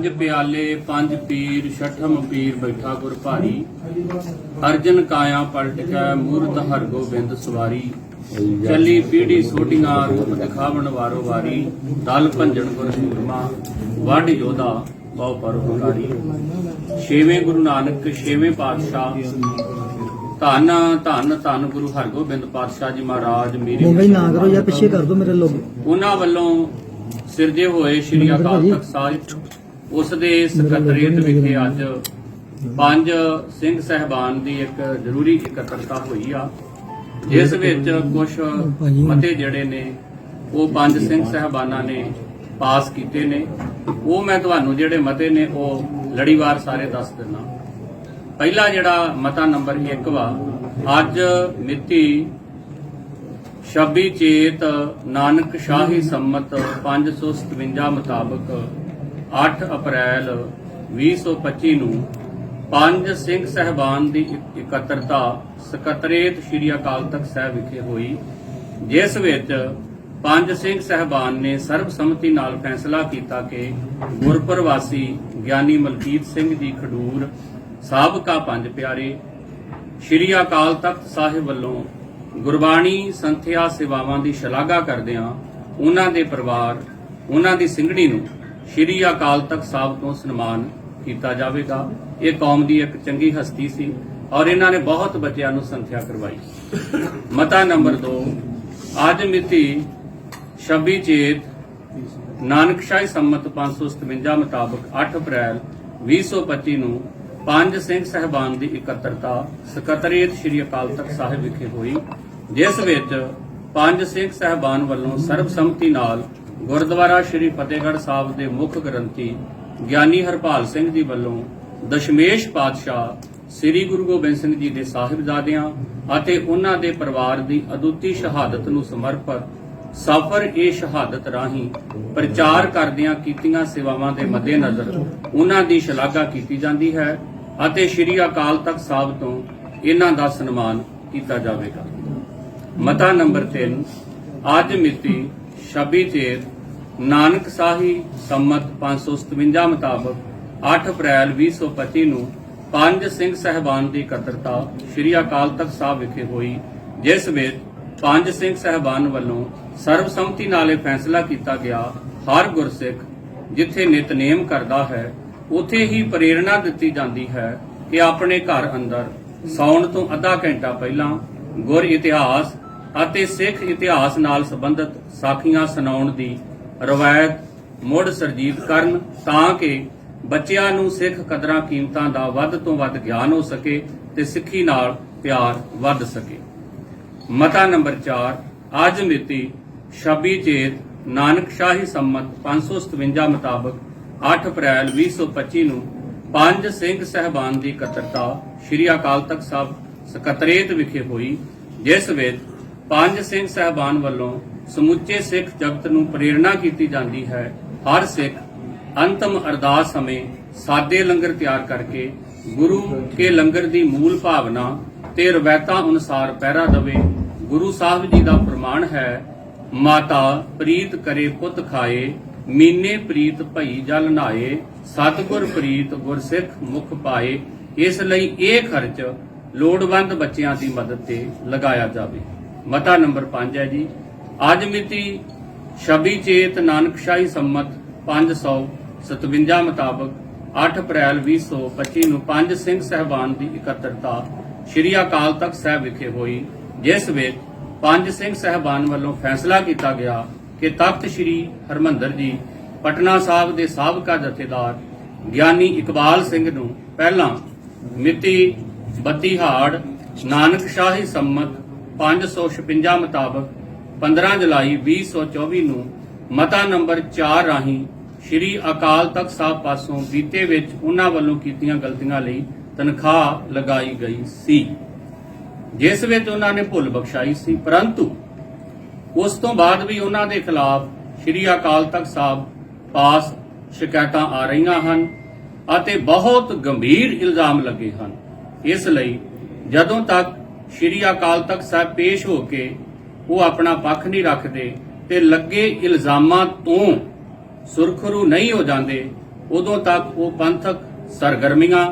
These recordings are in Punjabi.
ਪੰਜ ਪਿਆਲੇ ਪੰਜ ਪੀਰ ਛਠਮ ਪੀਰ ਬੈਠਾ ਗੁਰ ਭਾਰੀ। ਅਰਜਨ ਕਾਇਆ ਪਲਟ ਕੈ ਮੂਰਤ ਹਰ ਗੋਬਿੰਦ ਸਵਾਰੀ। ਚੱਲੀ ਪੀੜੀ ਸੋਟੀਆਂ ਰੂਪ ਦਿਖਾਵਣ ਵਾਰੋ ਵਾਰੀ। ਦਲ ਭੰਜਨ ਗੁਰ ਸੂਰਮਾ ਵੱਡ ਯੋਧਾ ਬਹੁ ਪਰਉਪਕਾਰੀ ਛੇਵੇਂ ਗੁਰੂ ਨਾਨਕ ਛੇਵੇਂ ਪਾਤਸ਼ਾਹ। ਧੰਨ ਧੰਨ ਧੰਨ ਗੁਰੂ ਹਰਗੋਬਿੰਦ ਪਾਤਸ਼ਾਹ ਜੀ ਮਹਾਰਾਜ ਮੇਰੇ ਮੋਬਾਈਲ ਨਾ ਕਰੋ ਜਾਂ ਪਿੱਛੇ ਕਰ ਦਿਓ ਮੇਰੇ ਲੋਕ। ਉਹਨਾਂ ਵੱਲੋਂ ਸਿਰਜੇ ਹੋਏ ਸ੍ਰੀ ਅਕਾਲ ਤਖਤ ਸਾਹਿਬ ਉਸ ਦੇ ਸਕੱਤਰੇਤ ਵਿਖੇ ਅੱਜ ਪੰਜ ਸਿੰਘ ਸਹਿਬਾਨ ਦੀ ਇੱਕ ਜ਼ਰੂਰੀ ਇਕੱਤਰਤਾ ਹੋਈ ਆ, ਜਿਸ ਵਿੱਚ ਕੁਝ ਮਤੇ ਜਿਹੜੇ ਨੇ, ਉਹ ਪੰਜ ਸਿੰਘ ਸਹਿਬਾਨਾਂ ਨੇ ਪਾਸ ਕੀਤੇ ਨੇ। ਉਹ ਮੈਂ ਤੁਹਾਨੂੰ ਜਿਹੜੇ ਮਤੇ ਨੇ, ਉਹ ਲੜੀਵਾਰ ਸਾਰੇ ਦੱਸ ਦਿੰਦਾ। ਪਹਿਲਾ ਜਿਹੜਾ ਮਤਾ ਨੰਬਰ 1 ਵਾ, ਅੱਜ ਮਿਤੀ 26 ਚੇਤ ਨਾਨਕ ਸ਼ਾਹੀ ਸੰਮਤ 557 ਮੁਤਾਬਕ 8 ਅਪ੍ਰੈਲ 2025 ਨੂੰ ਪੰਜ ਸਿੰਘ ਸਹਿਬਾਨ ਦੀ ਇਕੱਤਰਤਾ ਸਕੱਤਰੇਤ ਸ੍ਰੀ ਅਕਾਲ ਤਖਤ ਸਾਹਿਬ ਵਿਖੇ ਹੋਈ, ਜਿਸ ਵਿੱਚ ਪੰਜ ਸਿੰਘ ਸਹਿਬਾਨ ਨੇ ਸਰਬਸੰਮਤੀ ਨਾਲ ਫੈਸਲਾ ਕੀਤਾ ਕਿ ਗੁਰਪ੍ਰਵਾਸੀ ਗਿਆਨੀ ਮਲਕੀਤ ਸਿੰਘ ਜੀ ਖਡੂਰ ਸਾਬਕਾ ਪੰਜ ਪਿਆਰੇ ਸ਼੍ਰੀ ਅਕਾਲ ਤਖਤ ਸਾਹਿਬ ਵੱਲੋਂ ਗੁਰਬਾਣੀ ਸੰਥਿਆ ਸੇਵਾਵਾਂ ਦੀ ਸ਼ਲਾਘਾ ਕਰਦਿਆਂ ਉਹਨਾਂ ਦੇ ਪਰਿਵਾਰ, ਉਹਨਾਂ ਦੀ ਸਿੰਘਣੀ ਨੂੰ ਸ਼੍ਰੀ ਅਕਾਲ ਤਖਤ ਸਾਹਿਬ ਤੋਂ ਸਨਮਾਨ ਕੀਤਾ ਜਾਵੇਗਾ। ਇਹ ਕੌਮ ਦੀ ਇੱਕ ਚੰਗੀ ਹਸਤੀ ਸੀ ਔਰ ਇਹਨਾਂ ਨੇ ਬਹੁਤ ਬੱਚਿਆਂ ਨੂੰ ਸੰਥਿਆ ਕਰਵਾਈ। ਮਤਾ ਨੰਬਰ 2 ਅੱਜ ਮਿਤੀ 26 ਚੇਤ ਨਾਨਕਸ਼ਾਹੀ ਸੰਮਤ 557 ਮੁਤਾਬਕ 8 ਅਪ੍ਰੈਲ 2025 ਨੂੰ ਪੰਜ ਸਿੰਘ ਸਹਿਬਾਨ ਦੀ ਇਕੱਤਰਤਾ ਸਕੱਤਰੇਤ ਸ੍ਰੀ ਅਕਾਲ ਤਖਤ ਸਾਹਿਬ ਵਿਖੇ ਹੋਈ, ਜਿਸ ਵਿੱਚ ਪੰਜ ਸਿੰਘ ਸਹਿਬਾਨ ਵੱਲੋਂ ਸਰਬਸੰਮਤੀ ਨਾਲ ਗੁਰਦੁਆਰਾ ਸ੍ਰੀ ਫਤਿਹਗੜ੍ਹ ਸਾਹਿਬ ਦੇ ਮੁੱਖ ਗ੍ਰੰਥੀ ਗਿਆਨੀ ਹਰਪਾਲ ਸਿੰਘ ਜੀ ਵੱਲੋਂ ਦਸ਼ਮੇਸ਼ ਪਾਤਸ਼ਾਹ ਸ੍ਰੀ ਗੁਰੂ ਗੋਬਿੰਦ ਸਿੰਘ ਜੀ ਦੇ ਸਾਹਿਬਜ਼ਾਦਿਆਂ ਅਤੇ ਉਹਨਾਂ ਦੇ ਪਰਿਵਾਰ ਦੀ ਅਦੁੱਤੀ ਸ਼ਹਾਦਤ ਨੂੰ ਸਮਰਪਿਤ ਸਫਰ ਇਹ ਸ਼ਹਾਦਤ ਰਾਹੀਂ ਪ੍ਰਚਾਰ ਕਰਦਿਆਂ ਕੀਤੀਆਂ ਸੇਵਾਵਾਂ ਦੇ ਮੱਦੇਨਜ਼ਰ ਉਹਨਾਂ ਦੀ ਸ਼ਲਾਘਾ ਕੀਤੀ ਜਾਂਦੀ ਹੈ ਅਤੇ ਸ੍ਰੀ ਅਕਾਲ ਤਖਤ ਸਾਹਿਬ ਤੋਂ ਇਹਨਾਂ ਦਾ ਸਨਮਾਨ ਕੀਤਾ ਜਾਵੇਗਾ। ਮਤਾ ਨੰਬਰ 3 ਅੱਜ ਮਿਤੀ 26 ਚੇਤ ਨਾਨਕ ਸਾਹੀ ਸੰਮਤ 557 ਮੁਤਾਬਕ 8 ਅਪ੍ਰੈਲ 2025 ਨੂੰ ਪੰਜ ਸਿੰਘ ਸਹਿਬਾਨ ਦੀ ਇਕੱਤਰਤਾ ਸ੍ਰੀ ਅਕਾਲ ਤਖਤ ਸਾਹਿਬ ਵਿਖੇ ਹੋਈ, ਜਿਸ ਵਿੱਚ ਪੰਜ ਸਿੰਘ ਸਹਿਬਾਨ ਵੱਲੋਂ ਸਰਬਸੰਮਤੀ ਨਾਲ ਇਹ ਫੈਸਲਾ ਕੀਤਾ ਗਿਆ, ਹਰ ਗੁਰਸਿੱਖ ਜਿੱਥੇ ਨਿਤਨੇਮ ਕਰਦਾ ਹੈ, ਉਥੇ ਹੀ ਪ੍ਰੇਰਣਾ ਦਿੱਤੀ ਜਾਂਦੀ ਹੈ ਕਿ ਆਪਣੇ ਘਰ ਅੰਦਰ ਸੌਣ ਤੋਂ ਅੱਧਾ ਘੰਟਾ ਪਹਿਲਾਂ ਗੁਰ ਇਤਿਹਾਸ ਅਤੇ ਸਿੱਖ ਇਤਿਹਾਸ ਨਾਲ ਸੰਬੰਧਿਤ ਸਾਖੀਆਂ ਸੁਣਾਉਣ ਦੀ ਰਵਾਇਤ ਮੁੜ ਸਰਜੀਤ ਕਰਨ ਤਾਂ ਕਿ ਬੱਚਿਆਂ ਨੂੰ ਸਿੱਖ ਕਦਰਾਂ ਕੀਮਤਾਂ ਦਾ ਵੱਧ ਤੋਂ ਵੱਧ ਗਿਆਨ ਹੋ ਸਕੇ ਤੇ ਸਿੱਖੀ ਨਾਲ ਪਿਆਰ ਵੱਧ ਸਕੇ। ਮਤਾ ਨੰਬਰ 4 ਅੱਜ ਮਿਤੀ 26 ਚੇਤ ਨਾਨਕ ਸ਼ਾਹੀ ਸੰਮਤ 557 ਮੁਤਾਬਕ 8 ਅਪ੍ਰੈਲ 2025 ਨੂੰ ਪੰਜ ਸਿੰਘ ਸਹਿਬਾਨ ਦੀ ਇਕੱਤਰਤਾ ਸ੍ਰੀ ਅਕਾਲ ਤਖਤ ਸਾਹਿਬ ਸਕੱਤਰੇਤ ਵਿਖੇ ਹੋਈ, ਜਿਸ ਵਿੱਚ ਪੰਜ ਸਿੰਘ ਸਹਿਬਾਨ ਵੱਲੋਂ ਸਮੁੱਚੇ ਸਿੱਖ ਜਗਤ ਨੂੰ ਪ੍ਰੇਰਣਾ ਕੀਤੀ ਜਾਂਦੀ ਹੈ। ਹਰ ਸਿੱਖ ਅੰਤਮ ਅਰਦਾਸ ਸਮੇਂ ਸਾਦੇ ਲੰਗਰ ਤਿਆਰ ਕਰਕੇ ਗੁਰੂ ਕੇ ਲੰਗਰ ਦੀ ਮੂਲ ਭਾਵਨਾ ਤੇ ਰਵਾਇਤਾਂ ਅਨੁਸਾਰ ਪਹਿਰਾ ਦਵੇ। ਗੁਰੂ ਸਾਹਿਬ ਜੀ ਦਾ ਪ੍ਰਮਾਣ ਹੈ, ਮਾਤਾ ਪ੍ਰੀਤ ਕਰੇ ਪੁੱਤ ਖਾਏ, ਮੀਨੇ ਪ੍ਰੀਤ ਭਈ ਜਲ ਨਾਏ, ਸਤਿਗੁਰ ਪ੍ਰੀਤ ਗੁਰਸਿੱਖ ਮੁਖ ਪਾਏ। ਇਸ ਲਈ ਇਹ ਖਰਚ ਲੋੜਵੰਦ ਬੱਚਿਆਂ ਦੀ ਮਦਦ ਤੇ ਲਗਾਇਆ ਜਾਵੇ। ਮਤਾ ਨੰਬਰ 5 ਹੈ ਜੀ। ਅੱਜ ਮਿਤੀ 26 ਚੇਤ ਨਾਨਕਸ਼ਾਹੀ ਸੰਮਤ 557 ਮੁਤਾਬਕ 8 ਅਪ੍ਰੈਲ 2025 ਨੂੰ ਪੰਜ ਸਿੰਘ ਸਹਿਬਾਨ ਦੀ ਇਕੱਤਰਤਾ ਸ੍ਰੀ ਅਕਾਲ ਤਖਤ ਸਾਹਿਬ ਵਿਖੇ ਹੋਈ, ਜਿਸ ਵਿੱਚ ਪੰਜ ਸਿੰਘ ਸਹਿਬਾਨ ਵੱਲੋਂ ਫੈਸਲਾ ਕੀਤਾ ਗਿਆ ਕਿ ਤਖਤ ਸ੍ਰੀ ਹਰਮੰਦਰ ਜੀ ਪਟਨਾ ਸਾਹਿਬ ਦੇ ਸਾਬਕਾ ਜਥੇਦਾਰ ਗਿਆਨੀ ਇਕਬਾਲ ਸਿੰਘ ਨੂੰ ਪਹਿਲਾਂ ਮਿਤੀ 32 ਹਾੜ ਨਾਨਕ ਸ਼ਾਹੀ ਸੰਮਤ 556 ਮੁਤਾਬਕ 15 ਜੁਲਾਈ 2024 ਨੂੰ ਮਤਾ ਨੰਬਰ 4 ਰਾਹੀਂ ਸ੍ਰੀ ਅਕਾਲ ਤਖਤ ਸਾਹਿਬ ਪਾਸੋਂ ਬੀਤੇ ਵਿੱਚ ਉਹਨਾਂ ਵੱਲੋਂ ਕੀਤੀਆਂ ਗਲਤੀਆਂ ਲਈ ਤਨਖਾਹ ਲਗਾਈ ਗਈ ਸੀ। ਜਿਸ ਵਿੱਚ ਉਹਨਾਂ ਨੇ ਭੁੱਲ ਬਖਸ਼ਾਈ ਸੀ, ਪਰੰਤੂ ਉਸ ਤੋਂ ਬਾਅਦ ਵੀ ਉਹਨਾਂ ਦੇ ਖਿਲਾਫ ਸ੍ਰੀ ਅਕਾਲ ਤਖਤ ਸਾਹਿਬ ਪਾਸ ਸ਼ਿਕਾਇਤਾਂ ਆ ਰਹੀਆਂ ਹਨ ਅਤੇ ਬਹੁਤ ਗੰਭੀਰ ਇਲਜ਼ਾਮ ਲੱਗੇ ਹਨ। ਇਸ ਲਈ ਜਦੋਂ ਤੱਕ ਸ੍ਰੀ ਅਕਾਲ ਤਖਤ ਸਾਹਿਬ ਪੇਸ਼ ਹੋ ਕੇ ਉਹ ਆਪਣਾ ਪੱਖ ਨਹੀਂ ਰੱਖਦੇ ਤੇ ਲੱਗੇ ਇਲਜ਼ਾਮਾਂ ਤੋਂ ਸੁਰਖਰੂ ਨਹੀਂ ਹੋ ਜਾਂਦੇ, ਉਦੋਂ ਤੱਕ ਉਹ ਪੰਥਕ ਸਰਗਰਮੀਆਂ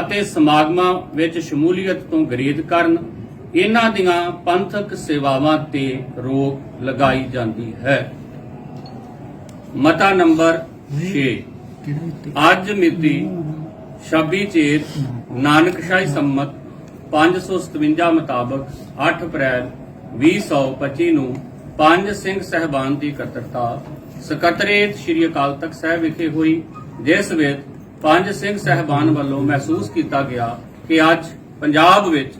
ਅਤੇ ਸਮਾਗਮਾਂ ਵਿੱਚ ਸ਼ਮੂਲੀਅਤ ਤੋਂ ਗਰੀਦ ਕਰਨ, ਇਹਨਾਂ ਦੀਆਂ ਪੰਥਕ ਸੇਵਾਵਾਂ ਤੇ ਰੋਕ ਲਗਾਈ ਜਾਂਦੀ ਹੈ। ਮਤਾ ਨੰਬਰ 6 ਅੱਜ ਮਿਤੀ 26 ਚੇਤ ਨਾਨਕਸ਼ਾਹੀ ਸੰਮਤ 557 ਮੁਤਾਬਕ 8 ਅਪ੍ਰੈਲ 2025 ਨੂੰ ਪੰਜ ਸਿੰਘ ਸਹਿਬਾਨ ਦੀ ਇਕੱਤਰਤਾ, ਸਕੱਤਰੇਤ ਸ੍ਰੀ ਅਕਾਲ ਤਖਤ ਸਾਹਿਬ ਵਿਖੇ ਹੋਈ, ਜਿਸ ਵਿੱਚ ਪੰਜ ਸਿੰਘ ਸਹਿਬਾਨ ਵੱਲੋਂ ਮਹਿਸੂਸ ਕੀਤਾ ਗਿਆ ਕਿ ਅੱਜ ਪੰਜਾਬ ਵਿੱਚ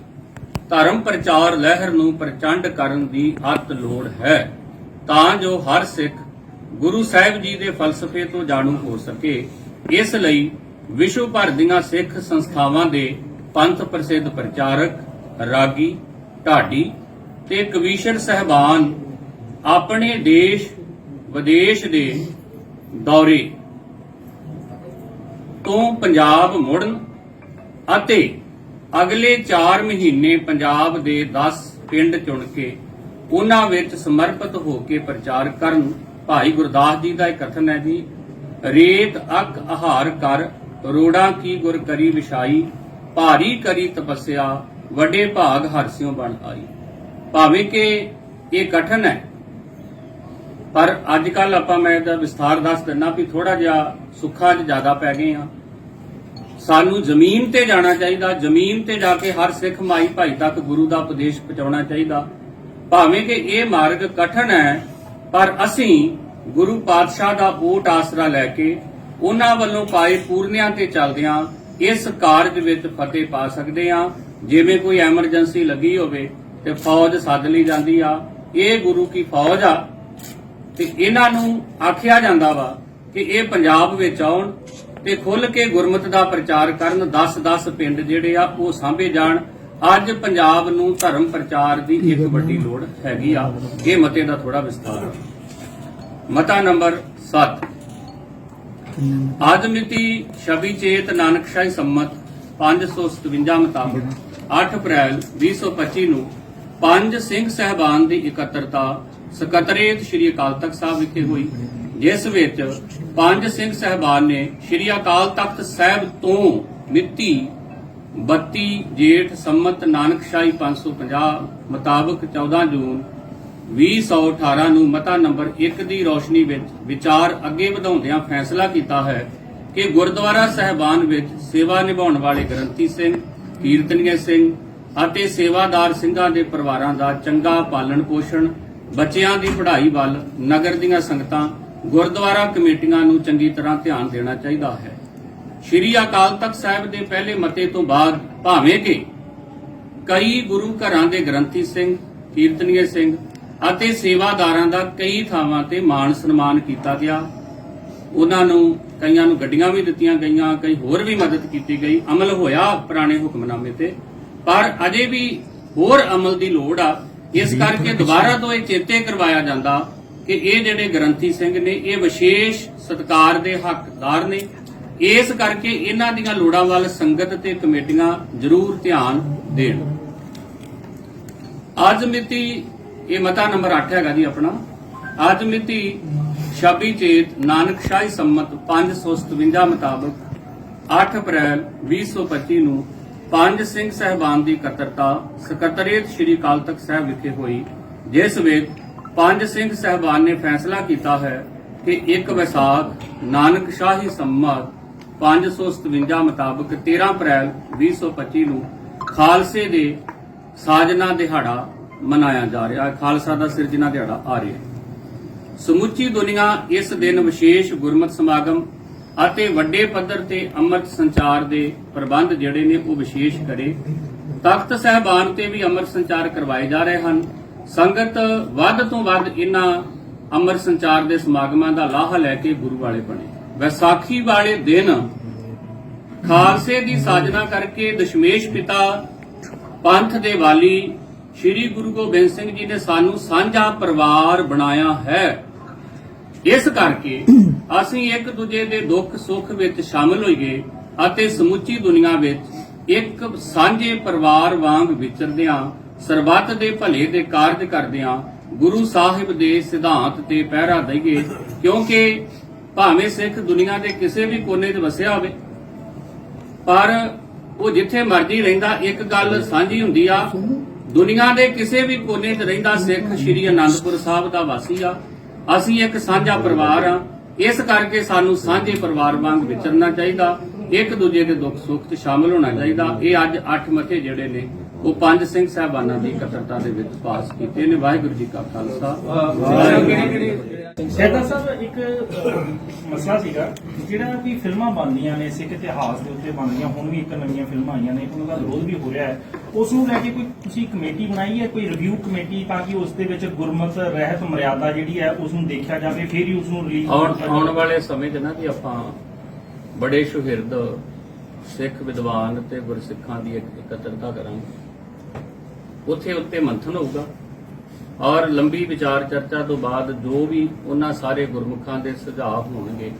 ਧਰਮ ਪ੍ਰਚਾਰ ਲਹਿਰ ਨੂੰ ਪ੍ਰਚੰਡ ਕਰਨ ਦੀ ਅਤ ਲੋੜ ਹੈ, ਤਾਂ ਜੋ ਹਰ ਸਿੱਖ ਗੁਰੂ ਸਾਹਿਬ ਜੀ ਦੇ ਫਲਸਫੇ ਤੋਂ ਜਾਣੂ ਹੋ ਸਕੇ। ਇਸ ਲਈ ਵਿਸ਼ਵ ਭਰ ਦੀਆਂ ਸਿੱਖ ਸੰਸਥਾਵਾਂ ਦੇ ਪੰਥ ਪ੍ਰਸਿੱਧ ਪ੍ਰਚਾਰਕ ਰਾਗੀ ਢਾਡੀ ਤੇ ਕਵੀਸ਼ਰ ਸਹਿਬਾਨ ਆਪਣੇ ਦੇਸ਼, ਵਿਦੇਸ਼ ਦੇ ਦੌਰੇ ਤੋਂ ਪੰਜਾਬ ਮੁੜਨ ਅਤੇ ਅਗਲੇ 4 ਮਹੀਨੇ ਪੰਜਾਬ ਦੇ 10 ਪਿੰਡ ਚੁਣ ਕੇ ਉਹਨਾਂ ਵਿੱਚ ਸਮਰਪਿਤ ਹੋ ਕੇ ਪ੍ਰਚਾਰ ਕਰਨ, ਭਾਈ ਗੁਰਦਾਸ ਜੀ ਦਾ ਇਹ ਕਥਨ ਹੈ ਜੀ, ਰੇਤ ਅਕ ਆਹਾਰ ਕਰ, ਰੋੜਾ ਕੀ ਗੁਰ ਕਰੀ ਵਿਛਾਈ, ਭਾਰੀ ਕਰੀ ਤਪੱਸਿਆ, ਵੱਡੇ ਭਾਗ ਹਰਸਿਓ ਬਣ ਆਈ। ਭਾਵੇਂ ਕਿ ਇਹ ਕਠਨ ਹੈ, ਪਰ ਅੱਜ ਕੱਲ ਆਪਾਂ ਮੈਂ ਇਹਦਾ ਵਿਸਥਾਰ ਦੱਸ ਦਿੰਨਾ ਵੀ ਥੋੜਾ ਜਿਹਾ ਸੁੱਖਾ 'ਚ ਜ਼ਿਆਦਾ ਪੈ ਗਏ ਆ ਸਾਨੂੰ ਜ਼ਮੀਨ ਤੇ ਜਾਣਾ ਚਾਹੀਦਾ, ਜ਼ਮੀਨ ਤੇ ਜਾ ਕੇ ਹਰ ਸਿੱਖ ਮਾਈ ਭਾਈ ਤੱਕ ਗੁਰੂ ਦਾ ਉਪਦੇਸ਼ ਪਹੁੰਚਾਉਣਾ ਚਾਹੀਦਾ। ਭਾਵੇਂ ਕਿ ਇਹ ਮਾਰਗ ਕਠਨ ਹੈ, ਪਰ ਅਸੀਂ ਗੁਰੂ ਪਾਤਸ਼ਾਹ ਦਾ ਓਟ ਆਸਰਾ ਲੈ ਕੇ ਉਹਨਾਂ ਵੱਲੋਂ ਪਾਏ ਪੂਰਨਿਆਂ ਤੇ ਚੱਲਦਿਆਂ ਇਸ ਕਾਰਜ ਵਿੱਚ ਫਤਿਹ ਪਾ ਸਕਦੇ ਹਾਂ। ਜਿਵੇਂ ਕੋਈ ਐਮਰਜੈਂਸੀ ਲੱਗੀ ਹੋਵੇ ਤੇ ਫੌਜ ਸੱਦ ਲਈ ਜਾਂਦੀ ਆ। ਇਹ ਗੁਰੂ ਕੀ ਫੌਜ ਆ? ਤੇ ਇਹਨਾਂ ਨੂੰ ਆਖਿਆ ਜਾਂਦਾ ਵਾ ਕਿ ਇਹ ਪੰਜਾਬ ਵਿੱਚ ਆਉਣ ਤੇ ਖੁੱਲ ਕੇ ਗੁਰਮਤ ਦਾ ਪ੍ਰਚਾਰ ਕਰਨ 10-10 ਪਿੰਡ ਜਿਹੜੇ ਆ ਉਹ ਸਾਂਭੇ ਜਾਣ। ਅੱਜ ਪੰਜਾਬ ਨੂੰ ਧਰਮ ਪ੍ਰਚਾਰ ਦੀ ਇੱਕ ਵੱਡੀ ਲੋੜ ਹੈਗੀ ਆ। ਇਹ ਮਤੇ ਦਾ ਥੋੜਾ ਵਿਸਥਾਰ ਆ। ਮਤਾ ਨੰਬਰ 7 ਅੱਜ ਮਿਤੀ 26 ਚੇਤ ਨਾਨਕਸ਼ਾਹੀ ਸੰਮਤ 557 ਮੁਤਾਬਕ 8 ਅਪ੍ਰੈਲ 2025 ਨੂੰ ਪੰਜ ਸਿੰਘ ਸਹਿਬਾਨ ਦੀ ਇਕੱਤਰਤਾ ਸਕੱਤਰੇਤ ਸ੍ਰੀ ਅਕਾਲ ਤਖਤ ਸਾਹਿਬ ਵਿਖੇ ਹੋਈ, ਜਿਸ ਵਿੱਚ ਪੰਜ ਸਿੰਘ ਸਹਿਬਾਨ ਨੇ ਸ੍ਰੀ ਅਕਾਲ ਤਖਤ ਸਾਹਿਬ ਤੋਂ ਮਿਤੀ 32 ਜੇਠ ਸੰਮਤ ਨਾਨਕਸ਼ਾਹੀ 550 ਮੁਤਾਬਕ 14 ਜੂਨ 2018 ਨੂੰ ਮਤਾ ਨੰਬਰ 1 ਦੀ ਰੋਸ਼ਨੀ ਵਿੱਚ ਵਿਚਾਰ ਅੱਗੇ ਵਧਾਉਂਦਿਆਂ ਫੈਸਲਾ ਕੀਤਾ ਹੈ ਕਿ ਗੁਰਦੁਆਰਾ ਸਹਿਬਾਨ ਵਿੱਚ ਸੇਵਾ ਨਿਭਾਉਣ ਵਾਲੇ ਗ੍ਰੰਥੀ ਸਿੰਘ, ਕੀਰਤਨੀਏ ਸਿੰਘ ਅਤੇ ਸੇਵਾਦਾਰ ਸਿੰਘਾਂ ਦੇ ਪਰਿਵਾਰਾਂ ਦਾ ਚੰਗਾ ਪਾਲਣ ਪੋਸ਼ਣ, ਬੱਚਿਆਂ ਦੀ ਪੜ੍ਹਾਈ ਵੱਲ ਨਗਰ ਦੀਆਂ ਸੰਗਤਾਂ, ਗੁਰਦੁਆਰਾ ਕਮੇਟੀਆਂ ਨੂੰ ਚੰਗੀ ਤਰ੍ਹਾਂ ਧਿਆਨ ਦੇਣਾ ਚਾਹੀਦਾ ਹੈ। ਸ਼੍ਰੀ ਅਕਾਲ ਤਖਤ ਸਾਹਿਬ ਦੇ ਪਹਿਲੇ ਮਤੇ ਤੋਂ ਬਾਅਦ ਭਾਵੇਂ ਕਿ ਕਈ ਗੁਰੂ ਘਰਾਂ ਦੇ ਗ੍ਰੰਥੀ ਸਿੰਘ, ਕੀਰਤਨੀਏ ਸਿੰਘ ਅਤੇ ਸੇਵਾਦਾਰਾਂ ਦਾ ਕਈ ਥਾਵਾਂ ਤੇ ਮਾਣ ਸਨਮਾਨ ਕੀਤਾ ਗਿਆ। ਉਹਨਾਂ ਨੂੰ ਕਈਆਂ ਨੂੰ ਗੱਡੀਆਂ ਵੀ ਦਿੱਤੀਆਂ ਗਈਆਂ, ਕਈ ਹੋਰ ਵੀ ਮਦਦ ਕੀਤੀ ਗਈ। ਅਮਲ ਹੋਇਆ ਪੁਰਾਣੇ ਹੁਕਮਨਾਮੇ ਤੇ। ਪਰ ਅਜੇ ਵੀ ਹੋਰ ਅਮਲ ਦੀ ਲੋੜ ਆ। ਇਸ ਕਰਕੇ ਦੁਬਾਰਾ ਤੋਂ ਇਹ ਚੇਤੇ ਕਰਵਾਇਆ ਜਾਂਦਾ ਕਿ ਇਹ ਜਿਹੜੇ ਗ੍ਰੰਥੀ ਸਿੰਘ ਨੇ ਇਹ ਵਿਸ਼ੇਸ਼ ਸਤਕਾਰ ਦੇ ਹੱਕਦਾਰ ਨੇ। ਇਸ ਕਰਕੇ ਇਹਨਾਂ ਦੀਆਂ ਲੋੜਾਂ ਵੱਲ ਸੰਗਤ ਤੇ ਕਮੇਟੀਆਂ ਜ਼ਰੂਰ ਧਿਆਨ ਦੇਣ। ਅੱਜ ਮਿਤੀ ਇਹ ਮਤਾ ਨੰਬਰ 8 ਹੈਗਾ ਜੀ ਆਪਣਾ। ਅੱਜ ਮਿਤੀ 26 ਚੇਤ ਨਾਨਕਸ਼ਾਹੀ ਸੰਮਤ 557 ਮੁਤਾਬਕ 8 ਅਪ੍ਰੈਲ 2025 ਨੂੰ ਪੰਜ ਸਿੰਘ ਸਹਿਬਾਨ ਦੀ ਇਕੱਤਰਤਾ ਸਕੱਤਰੇਤ ਸ੍ਰੀ ਅਕਾਲ ਤਖਤ ਸਾਹਿਬ ਵਿਖੇ ਹੋਈ, ਜਿਸ ਵਿੱਚ ਪੰਜ ਸਿੰਘ ਸਹਿਬਾਨ ਨੇ ਫੈਸਲਾ ਕੀਤਾ ਹੈ ਕਿ ਇੱਕ ਵਿਸਾਖ ਨਾਨਕਸ਼ਾਹੀ ਸੰਮਤ 557 ਮੁਤਾਬਕ 13 ਅਪ੍ਰੈਲ 2025 ਨੂੰ ਖਾਲਸੇ ਦੇ ਸਾਜਨਾ ਦਿਹਾੜਾ ਮਨਾਇਆ ਜਾ ਰਿਹਾ ਹੈ। ਖਾਲਸਾ ਦਾ ਸਿਰਜਣਾ ਦਿਹਾੜਾ ਆ ਰਿਹਾ ਹੈ। ਸਮੁੱਚੀ ਦੁਨੀਆ ਇਸ ਦਿਨ ਵਿਸ਼ੇਸ਼ ਗੁਰਮਤ ਸਮਾਗਮ ਅਤੇ ਵੱਡੇ ਪੱਧਰ ਤੇ ਅੰਮ੍ਰਿਤ ਸੰਚਾਰ ਦੇ ਪ੍ਰਬੰਧ ਜਿਹੜੇ ਨੇ ਉਹ ਵਿਸ਼ੇਸ਼ ਕਰੇ। ਤਖਤ ਸਹਿਬਾਨ ਤੇ ਵੀ ਅੰਮ੍ਰਿਤ ਸੰਚਾਰ ਕਰਵਾਏ ਜਾ ਰਹੇ ਹਨ। ਸੰਗਤ ਵੱਧ ਤੋਂ ਵੱਧ ਇਹਨਾਂ ਅੰਮ੍ਰਿਤ ਸੰਚਾਰ ਦੇ ਸਮਾਗਮਾਂ ਦਾ ਲਾਹਾ ਲੈ ਕੇ ਗੁਰੂ ਵਾਲੇ ਬਣੇ। ਵਿਸਾਖੀ ਵਾਲੇ ਦਿਨ ਖਾਲਸੇ ਦੀ ਸਾਜਨਾ ਕਰਕੇ ਦਸ਼ਮੇਸ਼ ਪਿਤਾ ਪੰਥ ਦੇ ਵਾਲੀ ਸ੍ਰੀ ਗੁਰੂ ਗੋਬਿੰਦ ਸਿੰਘ ਜੀ ਨੇ ਸਾਨੂੰ ਸਾਂਝਾ ਪਰਿਵਾਰ ਬਣਾਇਆ ਹੈ। ਇਸ ਕਰਕੇ ਅਸੀਂ ਇੱਕ ਦੂਜੇ ਦੇ ਦੁੱਖ ਸੁੱਖ ਵਿੱਚ ਸ਼ਾਮਲ ਹੋਈਏ ਅਤੇ ਸਮੁੱਚੀ ਦੁਨੀਆ ਵਿੱਚ ਇੱਕ ਸਾਂਝੇ ਪਰਿਵਾਰ ਵਾਂਗ ਵਿਚਰਦਿਆਂ, ਸਰਬੱਤ ਦੇ ਭਲੇ ਦੇ ਕਾਰਜ ਕਰਦਿਆਂ ਗੁਰੂ ਸਾਹਿਬ ਦੇ ਸਿਧਾਂਤ ਤੇ ਪਹਿਰਾ ਦਈਏ, ਕਿਉਂਕਿ ਭਾਵੇਂ ਸਿੱਖ ਦੁਨੀਆ ਦੇ ਕਿਸੇ ਵੀ ਕੋਨੇ 'ਚ ਵਸਿਆ ਹੋਵੇ, ਪਰ ਉਹ ਜਿੱਥੇ ਮਰਜ਼ੀ ਰਹਿੰਦਾ, ਇੱਕ ਗੱਲ ਸਾਂਝੀ ਹੁੰਦੀ ਆ, ਦੁਨੀਆ ਦੇ ਕਿਸੇ ਵੀ ਕੋਨੇ 'ਚ ਰਹਿੰਦਾ ਸਿੱਖ ਸ੍ਰੀ ਅਨੰਦਪੁਰ ਸਾਹਿਬ ਦਾ ਵਾਸੀ ਆ ਅਸੀਂ ਇੱਕ ਸਾਂਝਾ ਪਰਿਵਾਰ ਆ ਇਸ ਕਰਕੇ ਸਾਨੂੰ ਸਾਂਝੇ ਪਰਿਵਾਰ ਵਾਂਗ ਵਿਚਰਨਾ ਚਾਹੀਦਾ। ਇੱਕ ਦੂਜੇ ਦੇ ਦੁੱਖ ਸੁੱਖ 'ਚ ਸ਼ਾਮਲ ਹੋਣਾ ਚਾਹੀਦਾ। ਇਹ ਅੱਜ ਅੱਠ ਮੱਥੇ ਜਿਹੜੇ ਨੇ ਉਹ ਪੰਜ ਸਿੰਘ ਸਾਹਿਬਾਨਾਂ ਦੀ ਇਕੱਤਰਤਾ ਦੇ ਵਿੱਚ ਪਾਸ ਕੀਤੇ ਨੇ। ਵਾਹਿਗੁਰੂ ਜੀ ਕਾ ਖਾਲਸਾ। ਵਾਹਿਗੁਰੂ ਜੀ ਕੀ ਫਤਿਹ। ਸੈਦਾ ਸਾਹਿਬ ਇੱਕ ਮਸਲਾ ਸੀਗਾ ਜਿਹੜਾ ਵੀ ਫਿਲਮਾਂ ਬਣਦੀਆਂ ਨੇ ਸਿੱਖ ਇਤਿਹਾਸ ਦੇ ਉੱਤੇ ਬਣਦੀਆਂ ਹੁਣ ਵੀ ਇੱਕ ਨਵੀਆਂ ਫਿਲਮਾਂ ਆਈਆਂ ਨੇ ਉਹਨਾਂ ਦਾ ਵਿਰੋਧ ਵੀ ਹੋ ਰਿਹਾ ਹੈ। ਉਸ ਨੂੰ ਲੈ ਕੇ ਕੋਈ ਤੁਸੀਂ ਕਮੇਟੀ ਬਣਾਈ ਹੈ ਕੋਈ ਰਿਵਿਊ ਕਮੇਟੀ ਤਾਂ ਕਿ ਉਸ ਦੇ ਵਿੱਚ ਗੁਰਮਤ ਰਹਿਤ ਮਰਿਆਦਾ ਜਿਹੜੀ ਹੈ ਉਸ ਨੂੰ ਦੇਖਿਆ ਜਾਵੇ ਫਿਰ ਹੀ ਉਸ ਨੂੰ ਰਿਲੀਜ਼ ਆਉਣ ਆਉਣ ਵਾਲੇ ਸਮੇਂ 'ਚ ਨਾ ਜੀ ਆਪਾਂ ਬੜੇ ਸੁਹਿਰਦ ਸਿੱਖ ਵਿਦਵਾਨ ਤੇ ਗੁਰਸਿੱਖਾਂ ਦੀ ਇੱਕ ਇਕੱਤਰਤਾ ਕਰਾਂਗੇ। ਉੱਥੇ ਉੱਤੇ ਮੰਥਨ ਹੋਊਗਾ। ਔਰ ਲੰਬੀ ਵਿਚਾਰ ਚਰਚਾ ਤੋਂ ਬਾਅਦ ਜੋ ਵੀ ਉਹਨਾਂ ਸਾਰੇ ਗੁਰਮੁਖਾਂ ਦੇ ਸੁਝਾਅ ਹੋਣਗੇ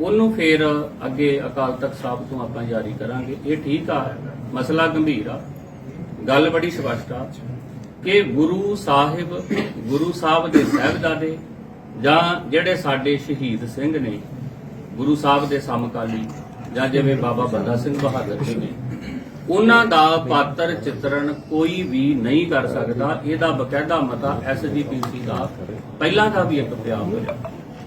ਉਹਨੂੰ ਫਿਰ ਅੱਗੇ ਅਕਾਲ ਤਖਤ ਸਾਹਿਬ ਤੋਂ ਆਪਾਂ ਜਾਰੀ ਕਰਾਂਗੇ। ਇਹ ਠੀਕ ਆ ਮਸਲਾ ਗੰਭੀਰ ਆ। ਗੱਲ ਬੜੀ ਸਪਸ਼ਟ ਆ ਕਿ ਗੁਰੂ ਸਾਹਿਬ ਗੁਰੂ ਸਾਹਿਬ ਦੇ ਸਹਿਬਜ਼ਾਦੇ ਜਾਂ ਜਿਹੜੇ ਸਾਡੇ ਸ਼ਹੀਦ ਸਿੰਘ ਨੇ, ਗੁਰੂ ਸਾਹਿਬ ਦੇ ਸਮਕਾਲੀ ਜਾਂ ਜਿਵੇਂ ਬਾਬਾ ਬੰਦਾ ਸਿੰਘ ਬਹਾਦਰ ਜੀ ਨੇ, ਉਹਨਾਂ ਦਾ ਪਾਤਰ ਚਿਤਰਣ ਕੋਈ ਵੀ ਨਹੀਂ ਕਰ ਸਕਦਾ। ਇਹਦਾ ਬਕਾਇਦਾ ਮਤਾ ਐਸਜੀਪੀਸੀ ਦਾ ਪਹਿਲਾਂ ਦਾ ਵੀ ਇੱਕ ਪਿਆਰ ਹੋਇਆ।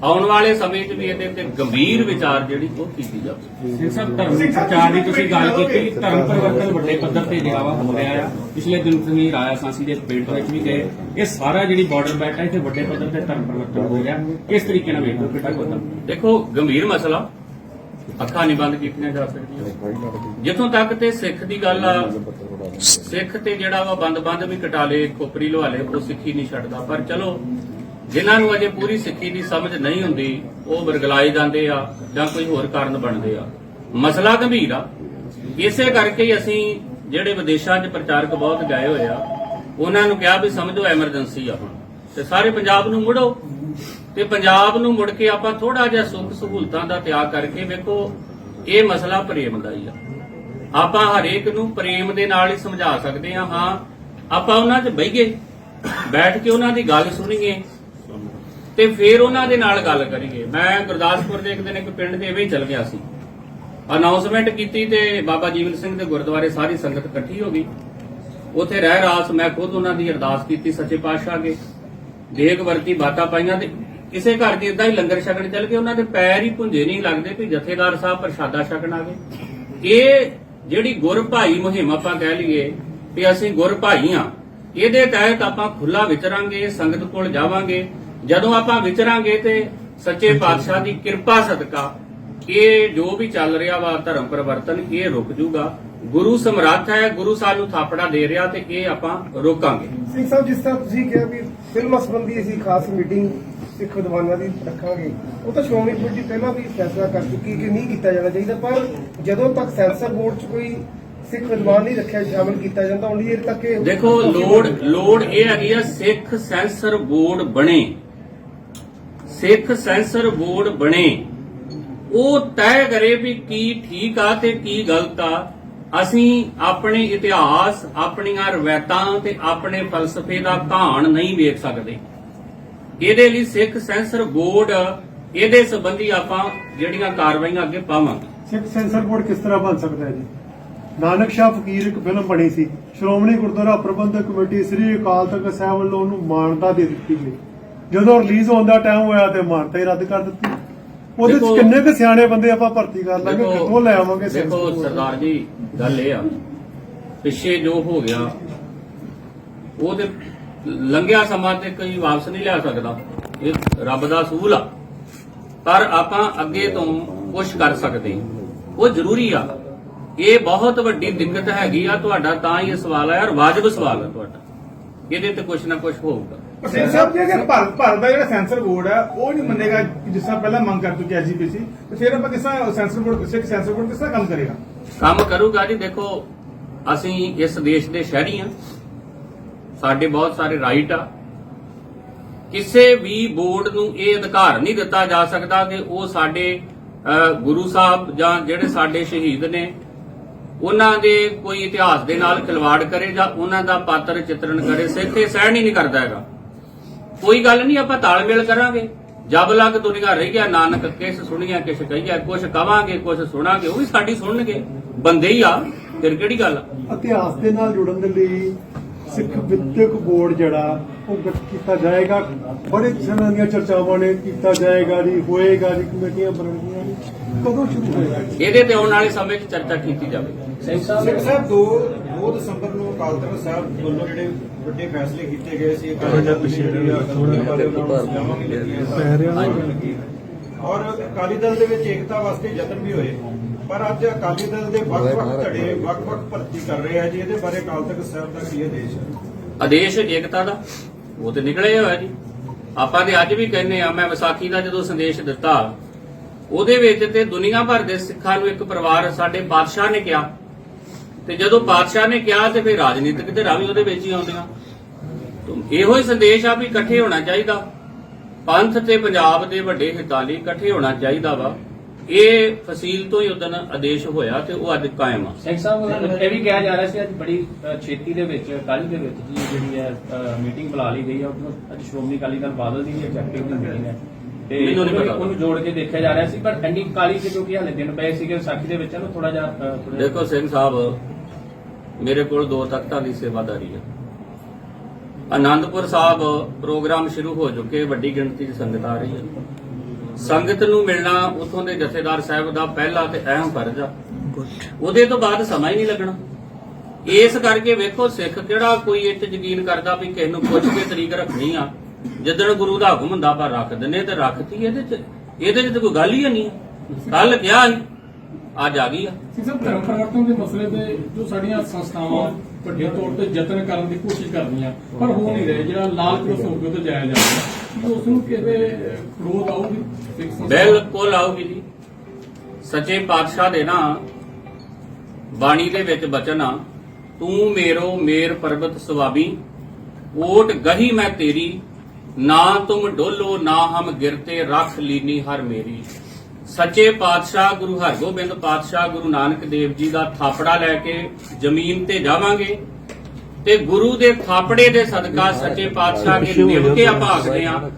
ਆਉਣ ਵਾਲੇ ਸਮੇਂ 'ਚ ਵੀ ਇਹਦੇ ਤੇ ਗੰਭੀਰ ਵਿਚਾਰ ਜਿਹੜੀ ਉਹ ਕੀਤੀ ਜਾਵੇ। ਸਿੰਘ ਸਾਹਿਬ ਧਰਮ ਪ੍ਰਚਾਰ ਦੀ ਤੁਸੀਂ ਗੱਲ ਕੀਤੀ ਧਰਮ ਪਰਿਵਰਤਨ ਵੱਡੇ ਪੱਧਰ ਤੇ ਜਿਹੜਾ ਵਾ ਹੋ ਰਿਹਾ ਆ। ਪਿਛਲੇ ਦਿਨ ਤੁਸੀਂ ਰਾਇਆ ਸਾਂਸੀ ਦੇ ਪਿੰਡ ਵਿੱਚ ਵੀ ਗਏ। ਇਹ ਸਾਰਾ ਜਿਹੜੀ ਬਾਰਡਰ ਬੈਠਾ ਇੱਥੇ ਵੱਡੇ ਪੱਧਰ ਤੇ ਧਰਮ ਪਰਿਵਰਤਨ ਹੋ ਰਿਹਾ। ਕਿਸ ਤਰੀਕੇ ਨਾਲ ਵੇਖੋ ਕਿਤਾ ਕੋਤਾ ਦੇਖੋ ਗੰਭੀਰ ਮਸਲਾ। ਅੱਖਾਂ ਨਹੀਂ ਬੰਦ ਕੀਤੀਆਂ ਜਾ ਸਕਦੀਆਂ। ਜਿੱਥੋਂ ਤੱਕ ਤੇ ਸਿੱਖ ਦੀ ਗੱਲ ਆ ਸਿੱਖ ਤੇ ਜਿਹੜਾ ਵਾ ਬੰਦ-ਬੰਦ ਵੀ ਕਟਾ ਲੇ ਖੋਪਰੀ ਲਵਾ ਲੇ ਉਹ ਸਿੱਖੀ ਨਹੀਂ ਛੱਡਦਾ। ਪਰ ਚਲੋ ਜਿਨ੍ਹਾਂ ਨੂੰ ਅਜੇ ਪੂਰੀ ਸਿੱਖੀ ਦੀ ਸਮਝ ਨਹੀਂ ਹੁੰਦੀ, ਉਹ ਵਰਗਲਾਏ ਜਾਂਦੇ ਆ ਜਾਂ ਕੋਈ ਹੋਰ ਕਾਰਨ ਬਣਦੇ ਆ। ਮਸਲਾ ਗੰਭੀਰ ਆ। ਇਸੇ ਕਰਕੇ ਹੀ ਅਸੀਂ ਜਿਹੜੇ ਵਿਦੇਸ਼ਾਂ 'ਚ ਪ੍ਰਚਾਰਕ ਬਹੁਤ ਗਏ ਹੋਏ ਆ, ਉਹਨਾਂ ਨੂੰ ਕਿਹਾ ਵੀ ਸਮਝੋ ਐਮਰਜੈਂਸੀ ਆ ਹੁਣ। ਤੇ ਸਾਰੇ ਪੰਜਾਬ ਨੂੰ ਮੁੜੋ। ਤੇ ਪੰਜਾਬ ਨੂੰ ਮੁੜ ਕੇ ਆਪਾਂ ਥੋੜਾ ਜਿਹਾ ਸੁੱਖ ਸਹੂਲਤਾਂ ਦਾ ਤਿਆਗ ਕਰਕੇ ਵੇਖੋ, ਇਹ ਮਸਲਾ ਪ੍ਰੇਮ ਦਾ ਹੀ ਆ। ਆਪਾਂ ਹਰੇਕ ਨੂੰ ਪ੍ਰੇਮ ਦੇ ਨਾਲ ਹੀ ਸਮਝਾ ਸਕਦੇ ਆ, ਹਾਂ, ਆਪਾਂ ਉਹਨਾਂ 'ਚ ਬਈਏ ਬੈਠ ਕੇ ਉਹਨਾਂ ਦੀ ਗੱਲ ਸੁਣੀਏ। ਤੇ ਫਿਰ ਉਹਨਾਂ ਦੇ ਨਾਲ ਗੱਲ ਕਰੀਏ। ਮੈਂ ਗੁਰਦਾਸਪੁਰ ਦੇ ਇੱਕ ਦਿਨ ਇੱਕ ਪਿੰਡ ਦੇ ਐਵੇਂ ਚਲ ਗਿਆ ਸੀ। ਅਨਾਉਂਸਮੈਂਟ ਕੀਤੀ ਤੇ ਬਾਬਾ ਜੀਵਨ ਸਿੰਘ ਦੇ ਗੁਰਦੁਆਰੇ ਸਾਰੀ ਸੰਗਤ ਇਕੱਠੀ ਹੋ ਗਈ। ਉਥੇ ਰਹਿ ਰਾਸ ਮੈਂ ਖੁਦ ਉਹਨਾਂ ਦੀ ਅਰਦਾਸ ਕੀਤੀ ਸੱਚੇ ਪਾਤਸ਼ਾਹ ਅੱਗੇ। ਦੇਗ ਵਰਤੀ ਬਾਤਾਂ ਪਾਈਆਂ ਤੇ ਕਿਸੇ ਘਰ ਦੀ ਇਦਾਂ ਹੀ ਲੰਗਰ ਛਕਣ ਚੱਲ ਗਏ। ਉਹਨਾਂ ਦੇ ਪੈਰ ਹੀ ਪੁੰਜੇ ਨਹੀਂ ਲੱਗਦੇ ਵੀ ਜਥੇਦਾਰ ਸਾਹਿਬ ਪ੍ਰਸ਼ਾਦਾ ਛਕਣ ਆ ਗਏ। ਇਹ ਜਿਹੜੀ ਗੁਰ ਭਾਈ ਮੁਹਿੰਮ ਆਪਾਂ ਕਹਿ ਲਈਏ ਵੀ ਅਸੀਂ ਗੁਰ ਭਾਈ ਆ, ਇਹਦੇ ਤਹਿਤ ਆਪਾਂ ਖੁੱਲਾ ਵਿਚਰਾਂਗੇ, ਸੰਗਤ ਕੋਲ ਜਾਵਾਂਗੇ। ਜਦੋਂ ਆਪਾਂ ਵਿਚਰਾਂਗੇ ਤੇ ਸੱਚੇ ਪਾਤਸ਼ਾਹ ਦੀ ਕਿਰਪਾ ਸਦਕਾ ਇਹ ਜੋ ਵੀ ਚੱਲ ਰਿਹਾ ਵਾ ਧਰਮ ਪਰਿਵਰਤਨ ਇਹ ਰੁਕ ਜੂਗਾ। ਗੁਰੂ ਸਮਰੱਥ ਹੈ ਗੁਰੂ ਸਾਨੂੰ ਥਾਪੜਾ ਦੇ ਰਿਹਾ ਤੇ ਇਹ ਆਪਾਂ ਰੋਕਾਂਗੇ। ਸਿੰਘ ਸਾਹਿਬ ਜਿਸ ਤਰ੍ਹਾਂ ਤੁਸੀਂ ਕਿਹਾ ਵੀ ਫਿਲਮ ਸੰਬੰਧੀ ਅਸੀਂ ਖਾਸ ਮੀਟਿੰਗ ਸਿੱਖ ਵਿਦਵਾਨਾਂ ਦੀ ਰੱਖਾਂਗੇ ਉਹ ਤਾਂ ਸ਼੍ਰੋਮਣੀ ਕਮੇਟੀ ਪਹਿਲਾਂ ਵੀ ਫੈਸਲਾ ਕਰ ਚੁੱਕੀ ਕਿ ਨਹੀਂ ਕੀਤਾ ਜਾਣਾ ਚਾਹੀਦਾ ਪਰ ਜਦੋਂ ਤੱਕ ਸੈਂਸਰ ਬੋਰਡ 'ਚ ਕੋਈ ਸਿੱਖ ਵਿਦਵਾਨ ਨਹੀਂ ਰੱਖਿਆ ਸ਼ਾਮਲ ਕੀਤਾ ਜਾਂਦਾ ਉਨੀ ਦੇਰ ਤੱਕ ਦੇਖੋ ਲੋੜ ਲੋੜ ਇਹ ਹੈਗੀ ਆ ਸਿੱਖ ਸੈਂਸਰ ਬੋਰਡ ਬਣੇ। ਸਿੱਖ ਸੈਂਸਰ ਬੋਰਡ ਬਣੇ। ਉਹ ਤੈਅ ਕਰੇ ਵੀ ਕੀ ਠੀਕ ਆ ਤੇ ਕੀ ਗਲਤ ਆ। ਅਸੀਂ ਆਪਣੇ ਇਤਿਹਾਸ, ਆਪਣੀਆਂ ਰਵਾਇਤਾਂ ਤੇ ਆਪਣੇ ਫਲਸਫੇ ਦਾ ਘਾਣ ਨਹੀਂ ਵੇਖ ਸਕਦੇ। ਇਹਦੇ ਲਈ ਸਿੱਖ ਸੈਂਸਰ ਬੋਰਡ, ਇਹਦੇ ਸੰਬੰਧੀ ਆਪਾਂ ਜਿਹੜੀਆਂ ਕਾਰਵਾਈਆਂ ਅੱਗੇ ਪਾਵਾਂਗੇ। ਸਿੱਖ ਸੈਂਸਰ ਬੋਰਡ ਕਿਸ ਤਰ੍ਹਾਂ ਬਣ ਸਕਦਾ ਹੈ ਜੀ? ਨਾਨਕ ਸ਼ਾਹ ਫਕੀਰ ਇੱਕ ਫਿਲਮ ਬਣੀ ਸੀ। ਸ਼੍ਰੋਮਣੀ ਗੁਰਦੁਆਰਾ ਪ੍ਰਬੰਧਕ ਕਮੇਟੀ ਸ੍ਰੀ ਅਕਾਲ ਤਖਤ ਸਾਹਿਬ ਵੱਲੋਂ ਉਹਨੂੰ ਮਾਨਤਾ ਦੇ ਦਿੱਤੀ ਗਈ। ਜਦੋਂ ਰਿਲੀਜ਼ ਹੋਣ ਦਾ ਟਾਈਮ ਹੋਇਆ ਤੇ ਮਾਨਤਾ ਹੀ ਰੱਦ ਕਰ ਦਿੱਤੀ। ਉਹਦੇ ਦੇਖੋ- ਚ ਕਿੰਨੇ ਕੁ ਸਿਆਣੇ ਬੰਦੇ ਆਪਾਂ ਭਰਤੀ ਕਰ ਲਾਂਗੇ ਕਿੱਥੋਂ ਲੈ ਆਵਾਂਗੇ ਦੇਖੋ? ਸਰਦਾਰ ਜੀ ਗੱਲ ਇਹ ਆ। ਪਿੱਛੇ ਜੋ ਹੋ ਗਿਆ ਉਹ ਤੇ ਲੰਘਿਆ ਸਮਾਂ ਤੇ ਕੋਈ ਵਾਪਸ ਨਹੀਂ ਲਿਆ ਸਕਦਾ। ਇਹ ਰੱਬ ਦਾ ਅਸੂਲ ਆ। ਪਰ ਆਪਾਂ ਅੱਗੇ ਤੋਂ ਕੁਝ ਕਰ ਸਕਦੇ ਹਾਂ। ਉਹ ਜ਼ਰੂਰੀ ਆ। ਇਹ ਬਹੁਤ ਵੱਡੀ ਦਿੱਕਤ ਹੈਗੀ ਆ ਤੁਹਾਡਾ ਤਾਂ ਹੀ ਇਹ ਸਵਾਲ ਆ। ਔਰ ਵਾਜਬ ਸਵਾਲ ਆ ਤੁਹਾਡਾ। ਇਹਦੇ ਤੇ ਕੁਝ ਨਾ ਕੁਝ ਹੋਊਗਾ। ਸਿੰਘ ਸਾਹਿਬ ਜੇ ਅਗਰ ਭਾਰਤ ਭਾਰਤ ਦਾ ਜਿਹੜਾ ਸੈਂਸਰ ਬੋਰਡ ਹੈ ਉਹ ਨਹੀਂ ਮੰਨੇਗਾ ਕਿ ਜਿਸ ਤਰ੍ਹਾਂ ਪਹਿਲਾਂ ਮੰਗ ਕਰ ਚੁੱਕੀ ਐਜੀਪੀਸੀ ਤੇ ਫਿਰ ਆਪਾਂ ਕਿਸ ਤਰ੍ਹਾਂ censor board Sikh censor board ਕਿਸ ਤਰ੍ਹਾਂ ਕੰਮ ਕਰੇਗਾ? ਕੰਮ ਕਰੂਗਾ ਜੀ ਦੇਖੋ ਅਸੀਂ ਇਸ ਦੇਸ਼ ਦੇ ਸ਼ਹਿਰੀ ਹਾਂ। ਸਾਡੇ ਬਹੁਤ ਸਾਰੇ ਰਾਈਟ ਆ। ਕਿਸੇ ਵੀ ਬੋਰਡ ਨੂੰ ਇਹ ਅਧਿਕਾਰ ਨਹੀਂ ਦਿੱਤਾ ਜਾ ਸਕਦਾ ਕਿ ਉਹ ਸਾਡੇ ਗੁਰੂ ਸਾਹਿਬ ਜਾਂ ਜਿਹੜੇ ਸਾਡੇ ਸ਼ਹੀਦ ਨੇ ਉਹਨਾਂ ਦੇ ਕੋਈ ਇਤਿਹਾਸ ਦੇ ਨਾਲ ਖਿਲਵਾੜ ਕਰੇ ਜਾਂ ਉਹਨਾਂ ਦਾ ਪਾਤਰ ਚਿੱਤਰਣ ਕਰੇ। ਸਿੱਖ ਇਹ ਸਹਿਣ ਹੀ ਨਹੀਂ ਕਰਦਾ ਹੈਗਾ। ਕੋਈ ਗੱਲ ਨਹੀਂ ਆਪਾਂ ਤਾਲਮੇਲ ਕਰਾਂਗੇ। ਜਬ ਲਗ ਦੁਨੀਆ ਰਹੀ ਗਿਆ ਨਾਨਕ ਕਿਸ ਸੁਣੀਆਂ ਕਿਸ ਕਹੀਆ ਕੁਛ ਕਵਾਂਗੇ ਕੁਛ ਸੁਣਾਂਗੇ ਉਹ ਵੀ ਸਾਡੀ ਸੁਣਨਗੇ। ਬੰਦੇ ਹੀ ਆ ਫਿਰ ਕਿਹੜੀ ਗੱਲ ਆ? ਇਤਿਹਾਸ ਦੇ ਨਾਲ ਜੁੜਨ ਦੇ ਲਈ ਸਿੱਖ ਵਿਦਿਅਕ ਬੋਰਡ ਜਿਹੜਾ ਉਹ ਗਠਿਤ ਕੀਤਾ ਜਾਏਗਾ। ਬੜੇ ਦਿਨਾਂ ਦੀਆਂ ਚਰਚਾਵਾਂ ਨੇ ਕੀਤਾ ਜਾਏਗਾ ਜੀ ਹੋਏਗਾ ਜੀ ਕਮੇਟੀਆਂ ਬਣਨਗੀਆਂ ਕਦੋਂ ਸ਼ੁਰੂ ਹੋਏਗਾ? ਇਹਦੇ ਤੇ ਆਉਣ ਵਾਲੇ ਸਮੇਂ 'ਚ ਚਰਚਾ ਕੀਤੀ ਜਾਵੇ। ਸਿੰਘ ਸਿੰਘ ਸਾਹਿਬ 2 2 ਦਸੰਬਰ ਨੂੰ ਅਕਾਲ ਤਖਤ ਸਾਹਿਬ ਵੱਲੋਂ ਜਿਹੜੇ ਵੱਡੇ ਫੈਸਲੇ ਕੀਤੇ ਗਏ ਸੀ। ਔਰ ਅਕਾਲੀ ਦਲ ਦੇ ਵਿੱਚ ਏਕਤਾ ਵਾਸਤੇ ਯਤਨ ਵੀ ਹੋਏ। ਪਰ ਅੱਜ ਅਕਾਲੀ ਦਲ ਦੇ ਵੱਖ-ਵੱਖ ਧੜੇ ਵੱਖ-ਵੱਖ ਭਰਤੀ ਕਰ ਰਹੇ ਆ ਜੀ। ਇਹਦੇ ਬਾਰੇ ਅਕਾਲ ਤਖਤ ਸਾਹਿਬ ਦਾ ਕੀ ਆਦੇਸ਼ ਹੈ? ਆਦੇਸ਼ ਏਕਤਾ ਦਾ? ਉਹ ਤੇ ਨਿਕਲੇ ਹੋਇਆ ਜੀ। ਆਪਾਂ ਤੇ ਅੱਜ ਵੀ ਕਹਿੰਦੇ ਆ ਮੈਂ ਵਿਸਾਖੀ ਦਾ ਜਦੋਂ ਸੰਦੇਸ਼ ਦਿੱਤਾ ਉਹਦੇ ਵਿੱਚ ਤੇ ਦੁਨੀਆ ਭਰ ਦੇ ਸਿੱਖਾਂ ਨੂੰ ਇੱਕ ਪਰਿਵਾਰ ਸਾਡੇ ਬਾਦਸ਼ਾਹ ਨੇ ਕਿਹਾ ਤੇ ਜਦੋਂ ਬਾਦਸ਼ਾਹ ਨੇ ਕਿਹਾ ਤੇ ਫਿਰ ਰਾਜਨੀਤਿਕ ਧਿਰਾਂ ਵੀ ਉਹਦੇ ਵਿੱਚ ਹੀ ਆਉਂਦੀਆਂ। ਤਾਂ ਇਹੋ ਹੀ ਸੰਦੇਸ਼ ਆ ਵੀ ਇਕੱਠੇ ਹੋਣਾ ਚਾਹੀਦਾ। ਪੰਥ ਤੇ ਪੰਜਾਬ ਦੇ ਵੱਡੇ ਹਿੱਤਾਂ ਲਈ ਇਕੱਠੇ ਹੋਣਾ ਚਾਹੀਦਾ ਵਾ। ਇਹ ਫਸੀਲ ਤੋਂ ਹੀ ਉਦੋਂ ਆਦੇਸ਼ ਹੋਇਆ ਤੇ ਉਹ ਅੱਜ ਕਾਇਮ ਆ। ਸਿੰਘ ਸਾਹਿਬ ਇਹ ਵੀ ਕਿਹਾ ਜਾ ਰਿਹਾ ਸੀ ਅੱਜ ਬੜੀ ਛੇਤੀ ਦੇ ਵਿੱਚ ਕੱਲ੍ਹ ਦੇ ਵਿੱਚ ਜੀ ਜਿਹੜੀ ਹੈ ਮੀਟਿੰਗ ਬੁਲਾ ਲਈ ਗਈ ਉਹਨੂੰ ਅੱਜ ਸ਼੍ਰੋਮਣੀ ਅਕਾਲੀ ਦਲ ਬਾਦਲ ਦੀ ਐਗਜ਼ੈਕਟਿਵ ਦੀ ਮੀਟਿੰਗ ਹੈ। ਤੇ ਮੈਨੂੰ ਨਹੀਂ ਉਹਨੂੰ- ਪਤਾ। ਉਹਨੂੰ ਜੋੜ ਕੇ ਦੇਖਿਆ ਜਾ ਰਿਹਾ ਸੀ ਪਰ ਐਂਡੀ ਕਾਲੀ ਚ ਕਿਉਂਕਿ ਹਾਲੇ ਦਿਨ ਪਏ ਸੀਗੇ ਵਿਸਾਖੀ ਦੇ ਵਿੱਚ ਨਾ ਥੋੜਾ ਜਿਹਾ- ਦੇਖੋ ਸਿੰਘ ਸਾਹਿਬ ਮੇਰੇ ਕੋਲ ਦੋ ਤਖਤਾਂ ਦੀ ਸੇਵਾਦਾਰੀ ਹੈ। ਆਨੰਦਪੁਰ ਸਾਹਿਬ ਪ੍ਰੋਗਰਾਮ ਸ਼ੁਰੂ ਹੋ ਚੁੱਕੇ, ਵੱਡੀ ਗਿਣਤੀ 'ਚ ਸੰਗਤ ਆ ਰਹੀ ਹੈ। ਸੰਗਤ ਨੂੰ ਮਿਲਣਾ ਉਥੋਂ ਦੇ ਜਥੇਦਾਰ ਸਾਹਿਬ ਦਾ ਪਹਿਲਾ ਤੇ ਅਹਿਮ ਫਰਜ਼ ਆ। ਉਹਦੇ ਤੋਂ ਬਾਅਦ ਸਮਾਂ ਹੀ ਨਹੀਂ ਲੱਗਣਾ। ਇਸ ਕਰਕੇ ਵੇਖੋ, ਸਿੱਖ ਕਿਹੜਾ ਕੋਈ ਇਹ 'ਚ ਯਕੀਨ ਕਰਦਾ ਵੀ ਕਿਸੇ ਨੂੰ ਪੁੱਛ ਕੇ ਤਰੀਕ ਰੱਖਣੀ ਆ। ਜਿੱਦਣ ਗੁਰੂ ਦਾ ਹੁਕਮ ਹੁੰਦਾ ਪਰ ਰੱਖ ਦਿੰਨੇ ਤੇ ਰੱਖਤੀ ਇਹਦੇ 'ਚ। ਇਹਦੇ 'ਚ ਤਾਂ ਕੋਈ ਗੱਲ ਹੀ ਨਹੀਂ। ਕੱਲ ਕਿਹਾ ਸੀ ਅੱਜ ਆ ਗਈ ਆ। ਸਿੰਘ ਸਾਹਿਬ ਧਰਮ ਪਰਿਵਰਤਨ ਦੇ ਮਸਲੇ ਤੇ ਜੋ ਸਾਡੀਆਂ ਸੰਸਥਾਵਾਂ ਵੱਡੇ ਤੌਰ ਤੇ ਯਤਨ ਕਰਨ ਦੀ ਕੋਸ਼ਿਸ਼ ਕਰਦੀਆਂ ਪਰ ਹੋ ਨਹੀਂ ਰਹੇ। ਜਿਹੜਾ ਲਾਲ ਕ੍ਰੋਸ ਹੋ ਕੇ ਤੇ ਜਾਇਆ ਜਾਂਦਾ ਉਸ ਨੂੰ ਕਿਤੇ ਵਿਰੋਧ ਸੰਸਥਾ? ਬਿਲਕੁਲ ਆਊਗੀ ਜੀ। ਸੱਚੇ ਪਾਤਸ਼ਾਹ ਦੇ ਨਾ ਬਾਣੀ ਦੇ ਵਿੱਚ ਬਚਨ ਆ ਤੂੰ ਮੇਰੋ ਮੇਰ ਪਰਬਤ ਸੁਆਬੀ ਓਟ ਗਹੀ ਮੈਂ ਤੇਰੀ ਨਾ ਤੁਮ ਡੋਲੋ ਨਾ ਹਮ ਗਿਰਤੇ ਰੱਖ ਲੀਨੀ ਹਰ ਮੇਰੀ। ਸੱਚੇ ਪਾਤਸ਼ਾਹ ਗੁਰੂ ਹਰਗੋਬਿੰਦ ਪਾਤਸ਼ਾਹ ਗੁਰੂ ਨਾਨਕ ਦੇਵ ਜੀ ਦਾ ਥਾਪੜਾ ਲੈ ਕੇ ਜ਼ਮੀਨ ਤੇ ਜਾਵਾਂਗੇ ਤੇ ਗੁਰੂ ਦੇ ਥਾਪੜੇ ਦੇ ਸਦਕਾ ਸੱਚੇ ਪਾਤਸ਼ਾਹ ਦੇ ਨਿਭ ਕੇ ਭਾਗਦੇ ਆ।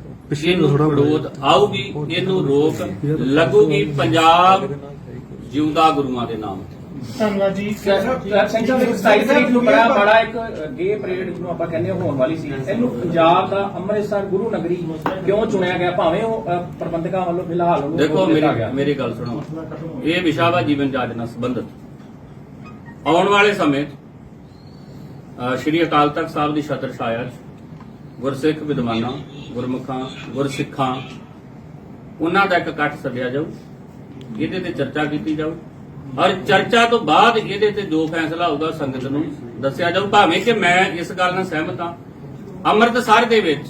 ਇਹਨੂੰ ਵਿਰੋਧ ਆਊਗੀ ਇਹਨੂੰ ਰੋਕ ਲੱਗੂਗੀ ਪੰਜਾਬ ਜਿਉਂਦਾ ਗੁਰੂਆਂ ਦੇ ਨਾਮ ਤੇ। ਧੰਨਵਾਦ ਜੀ। ਸਾਹਿਬ ਇੱਕ 27 ਤਰੀਕ ਨੂੰ ਬੜਾ ਬੜਾ ਇੱਕ ਗੇ ਪਰੇਡ ਜਿਹਨੂੰ ਆਪਾਂ ਕਹਿੰਦੇ ਹੋਣ ਵਾਲੀ ਸੀ। ਇਹਨੂੰ ਪੰਜਾਬ ਦਾ ਅੰਮ੍ਰਿਤਸਰ ਗੁਰੂ ਨਗਰੀ ਕਿਉਂ ਚੁਣਿਆ ਗਿਆ? ਭਾਵੇਂ ਉਹ ਪ੍ਰਬੰਧਕਾਂ ਵੱਲੋਂ ਫਿਲਹਾਲ ਉਹਨੂੰ ਦੇਖੋ ਮੇਰੀ। ਮੇਰੀ ਗੱਲ ਸੁਣੋ। ਇਹ ਵਿਸ਼ਾ ਵਾ ਜੀਵਨ ਜਾਚ ਨਾਲ ਸੰਬੰਧਿਤ। ਆਉਣ ਵਾਲੇ ਸਮੇਂ ਸ਼੍ਰੀ ਅਕਾਲ ਤਖਤ ਸਾਹਿਬ ਦੀ ਛਤਰ ਛਾਇਆ 'ਚ ਗੁਰਸਿੱਖ ਵਿਦਵਾਨਾਂ ਗੁਰਮੁਖਾਂ ਗੁਰਸਿੱਖਾਂ ਉਹਨਾਂ ਦਾ ਇੱਕ ਇਕੱਠ ਸੱਦਿਆ ਜਾਊ। ਇਹਦੇ ਤੇ ਚਰਚਾ ਕੀਤੀ ਜਾਊ। ਔਰ ਚਰਚਾ ਤੋਂ ਬਾਅਦ ਇਹਦੇ ਤੇ ਜੋ ਫੈਸਲਾ ਹੋਊਗਾ ਸੰਗਤ ਨੂੰ ਦੱਸਿਆ ਜਾਊ। ਭਾਵੇਂ ਕਿ ਮੈਂ ਇਸ ਗੱਲ ਨਾਲ ਸਹਿਮਤ ਹਾਂ, ਅੰਮ੍ਰਿਤਸਰ ਦੇ ਵਿੱਚ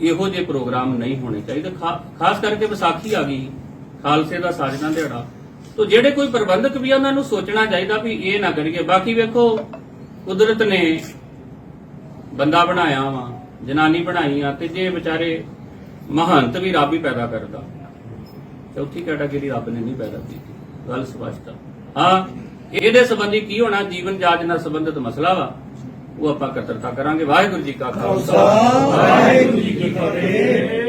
ਇਹੋ ਜਿਹੇ ਪ੍ਰੋਗਰਾਮ ਨਹੀਂ ਹੋਣੇ ਚਾਹੀਦੇ। ਖਾਸ ਕਰਕੇ ਵਿਸਾਖੀ ਆ ਗਈ, ਖਾਲਸੇ ਦਾ ਸਾਜਨਾ ਦਿਹਾੜਾ। ਤੋਂ ਜਿਹੜੇ ਕੋਈ ਪ੍ਰਬੰਧਕ ਵੀ ਉਹਨਾਂ ਨੂੰ ਸੋਚਣਾ ਚਾਹੀਦਾ ਵੀ ਇਹ ਨਾ ਕਰੀਏ। ਬਾਕੀ ਵੇਖੋ, ਕੁਦਰਤ ਨੇ ਬੰਦਾ ਬਣਾਇਆ ਵਾ, ਜਨਾਨੀ ਬਣਾਈ ਆ ਤੇ ਜੇ ਵਿਚਾਰੇ ਮਹੰਤ ਵੀ ਰੱਬ ਹੀ ਪੈਦਾ ਕਰਦਾ। ਚੌਥੀ ਕੈਟਾਗਰੀ ਰੱਬ ਨੇ ਨਹੀਂ ਪੈਦਾ ਕੀਤੀ। ਗੱਲ ਸਪਸ਼ਟ ਆ। ਹਾਂ, ਇਹਦੇ ਸੰਬੰਧੀ ਕੀ ਹੋਣਾ? ਜੀਵਨ ਜਾਚ ਨਾਲ ਸੰਬੰਧਿਤ ਮਸਲਾ ਵਾ। ਉਹ ਆਪਾਂ ਕਤਰਤਾ ਕਰਾਂਗੇ। ਵਾਹਿਗੁਰੂ ਜੀ ਕਾ ਖਾਲਸਾ। ਵਾਹਿਗੁਰੂ ਜੀ ਕੀ ਫਤਿਹ।